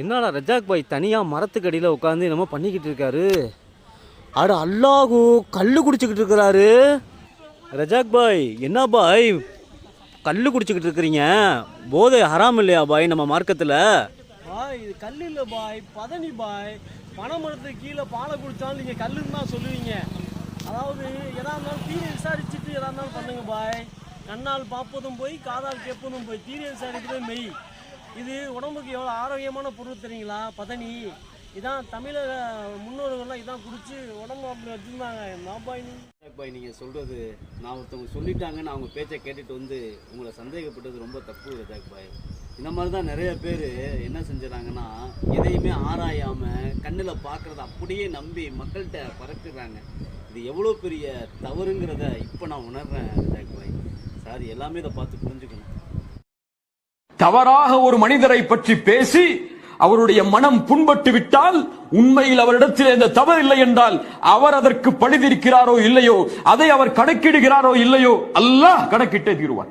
என்னடா ரஜாக் பாய் தனியாக மரத்துக்கடியில் உட்காந்து என்னமோ பண்ணிக்கிட்டு இருக்காரு? அட அல்லாஹூ கல் குடிச்சிக்கிட்டு இருக்கிறாரு. ரஜாக் பாய் என்ன பாய்? கல் குடிச்சிக்கிட்டு இருக்கிறீங்க? போதை ஹராம் இல்லையா பாய் நம்ம மார்க்கத்தில்? பாய் இது கல் இல்லை பாய் பதனி பாய். பனைமரத்துக்கு கீழே பாலை குடித்தாலும் நீங்கள் கல்லுன்னு தான் சொல்லுவீங்க. அதாவது எதா இருந்தாலும் தீரை விசாரிச்சுட்டு எதா இருந்தாலும் பண்ணுங்க பாய். கண்ணால் பார்ப்பதும் போய் காதால் கேட்பதும் போய் தீரை விசாரிக்கிறது மெய். இது உடம்புக்கு எவ்வளோ ஆரோக்கியமான பொருள் தெரியுங்களா? பதனி. இதான் தமிழக முன்னோர்கள்லாம் இதான் குடிச்சு உடம்பு அப்படி வச்சுருந்தாங்க. நாப்பாய் பாய் நீங்கள் சொல்கிறது நான் ஒருத்தவங்க சொல்லிட்டாங்கன்னு அவங்க பேச்சை கேட்டுட்டு வந்து உங்களை சந்தேகப்பட்டது ரொம்ப தப்பு ரஜாக் பாய். இந்த மாதிரி தான் நிறைய பேர் என்ன செஞ்சுறாங்கன்னா எதையுமே ஆராயாமல் கண்ணில் பார்க்குறத அப்படியே நம்பி மக்கள்கிட்ட பறக்குறாங்க இது எவ்வளோ பெரிய தவறுங்கிறத இப்போ நான் உணர்றேன் ரஜாக் பாய். சார் எல்லாமே இதை பார்த்து புரிஞ்சுக்கணும். தவறாக ஒரு மனிதரை பற்றி பேசி அவருடைய மனம் புண்பட்டு விட்டால் உண்மையில் அவரிடத்தில் எந்த தவறு இல்லை என்றால் அவர் அதற்கு பழிதிருக்கிறாரோ இல்லையோ? அதை அவர் கணக்கிடுகிறாரோ இல்லையோ? அல்லாஹ் கணக்கிட்டே தீருவார்